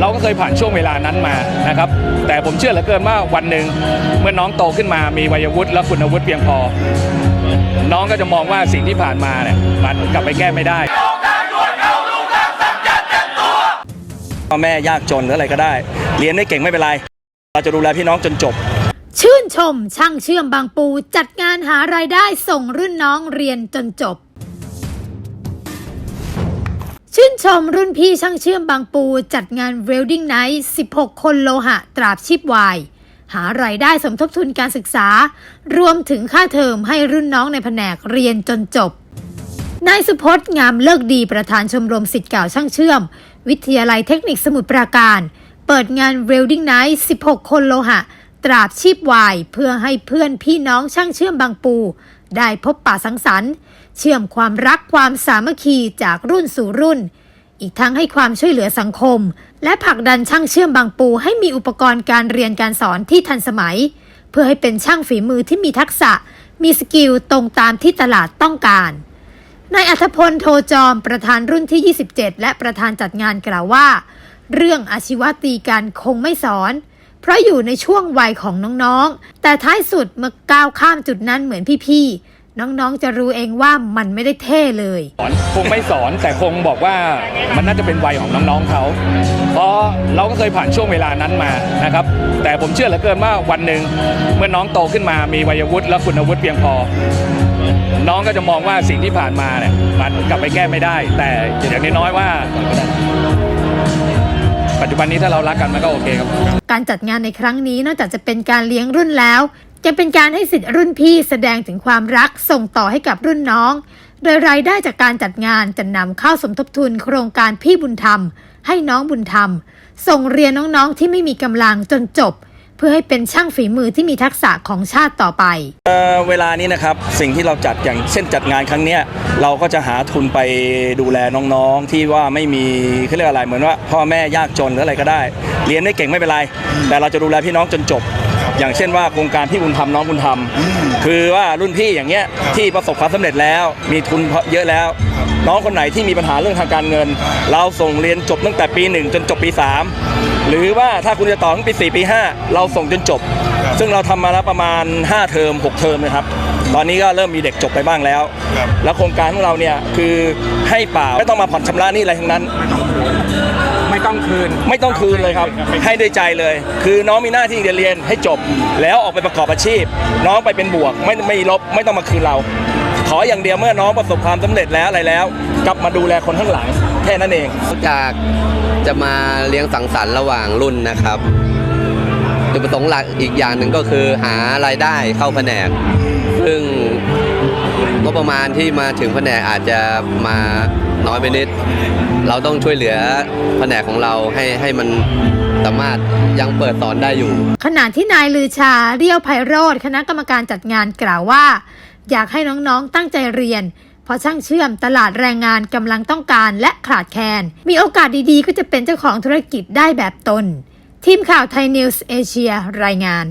เราก็เคยผ่านช่วงเวลานั้นมานะครับ แต่ผมเชื่อเหลือเกินว่าวันหนึ่งเมื่อน้องโตขึ้นมามีวัยวุฒิและคุณวุฒิเพียงพอ น้องก็จะมองว่าสิ่งที่ผ่านมาเนี่ยมันกลับไปแก้ไม่ได้พ่อแม่ยากจนหรืออะไรก็ได้ เรียนไม่เก่งไม่เป็นไร เราจะดูแลพี่น้องจนจบ ชื่นชมช่างเชื่อมบางปูจัดงานหารายได้ส่งรุ่นน้องเรียนจนจบ ชื่นชมรุ่นพี่ช่างเชื่อมบางปูจัดงาน Welding Night 16 คนโลหะตราบชีพวาย หารายได้สมทบทุนการศึกษา รวมถึงค่าเทอมให้รุ่นน้องในแผนกเรียนจนจบ นายสุพจน์งามเลิกดีประธานชมรมสิทธิ์เก่าช่างเชื่อม วิทยาลัยเทคนิคสมุทรปราการ เปิดงาน Welding Night 16 คนโลหะ ตราบชีพวายเพื่อให้เพื่อนพี่น้องช่างเชื่อมบางปู ได้พบปะสังสรรค์ เชื่อมความรักความสามัคคีจากรุ่นสู่รุ่น อีกทั้งให้ความช่วยเหลือสังคม และผลักดันช่างเชื่อมบางปู ให้มีอุปกรณ์การเรียนการสอนที่ทันสมัย เพื่อให้เป็นช่างฝีมือที่มีทักษะ มีสกิลตรงตามที่ตลาดต้องการนายอัธพลโทจอมประธานรุ่นที่ 27 และประธานจัดงานกล่าวว่า เรื่องอาชีวตีกันคงไม่สอน เพราะอยู่ในช่วงวัยของน้องๆ แต่ท้ายสุดเมื่อก้าวข้ามจุดนั้นเหมือนพี่ๆ น้องๆ จะรู้เองว่ามันไม่ได้เท่เลย สอนคงไม่สอนแต่คงบอกว่ามันน่าจะเป็นวัยของน้องๆเขาเพราะเราก็เคยผ่านช่วงเวลานั้นมานะครับ แต่ผมเชื่อเหลือเกินว่าวันหนึ่งเมื่อน้องโตขึ้นมามีวัยวุฒิและคุณวุฒิเพียงพอ น้องก็จะมองว่าสิ่งที่ผ่านมาเนี่ยมันกลับไปแก้ไม่ได้ แต่อย่างน้อยๆว่า ปัจจุบันนี้ถ้าเรารักกันมันก็โอเคครับ การจัดงานในครั้งนี้นอกจากจะเป็นการเลี้ยงรุ่นแล้วจะเป็นการให้สิทธิ์รุ่นพี่แสดงถึงความรักส่งต่อให้กับรุ่นน้อง โดยรายได้จากการจัดงานจะนำเข้าสมทบทุนโครงการพี่บุญธรรม ให้น้องบุญธรรม ส่งเรียนน้องๆที่ไม่มีกำลังจนจบ เพื่อให้เป็นช่างฝีมือที่มีทักษะของชาติต่อไปเอ่อเวลานี้นะครับสิ่งที่เราจัดอย่างเช่นจัดงานครั้งเนี้ยเราก็จะหาทุนไปดูแลน้องๆ ที่ว่าไม่มีเขาเรียกอะไรเหมือนว่า พ่อแม่ยากจนหรืออะไรก็ได้ เรียนไม่เก่งไม่เป็นไร แต่เราจะดูแลพี่น้องจนจบ อย่างเช่นว่าโครงการพี่บุญธรรมน้องบุญธรรม คือว่ารุ่นพี่อย่างเงี้ยที่ประสบความสำเร็จแล้ว มีทุนเยอะแล้ว น้องคนไหนที่มีปัญหาเรื่องทางการเงิน เราส่งเรียนจบตั้งแต่ปี 1 จนจบปี 3 หรือว่าถ้าคุณจะต่อถึงปี 4 ปี 5 เราส่งจนจบ ซึ่งเราทำมาแล้วประมาณ 5 เทอม 6 เทอมนะครับตอนนี้ก็เริ่มมีเด็กจบไปบ้างแล้ว แล้วโครงการของเราเนี่ยคือให้เปล่าไม่ต้องมาผ่อนชำระหนี้อะไรทั้งนั้น ไม่ต้องคืน ไม่ต้องคืนเลยครับ ให้ด้วยใจเลย คือน้องมีหน้าที่เรียนเรียนให้จบ แล้วออกไปประกอบอาชีพ น้องไปเป็นบวก ไม่ไม่ลบไม่ต้องมาคืนเรา ขออย่างเดียวเมื่อน้องประสบความสำเร็จแล้วอะไรแล้ว กลับมาดูแลคนข้างหลังแค่นั้นเองนอกจากจะมาเลี้ยงสังสรรค์ระหว่างรุ่นนะครับจุดประสงค์หลักอีกอย่างหนึ่งก็คือหารายได้เข้าแผนก ซึ่งงบประมาณที่มาถึงแผนกอาจจะมาน้อยไปนิด เราต้องช่วยเหลือแผนกของเราให้ให้มันสามารถยังเปิดสอนได้อยู่ ขณะที่นายลือชาเรียวไพโรธคณะกรรมการจัดงานกล่าวว่า อยากให้น้องๆตั้งใจเรียน เพราะช่างเชื่อมตลาดแรงงานกำลังต้องการและขาดแคลน มีโอกาสดีๆ ก็จะเป็นเจ้าของธุรกิจได้แบบตน ทีมข่าวไทยนิวส์เอเชียรายงาน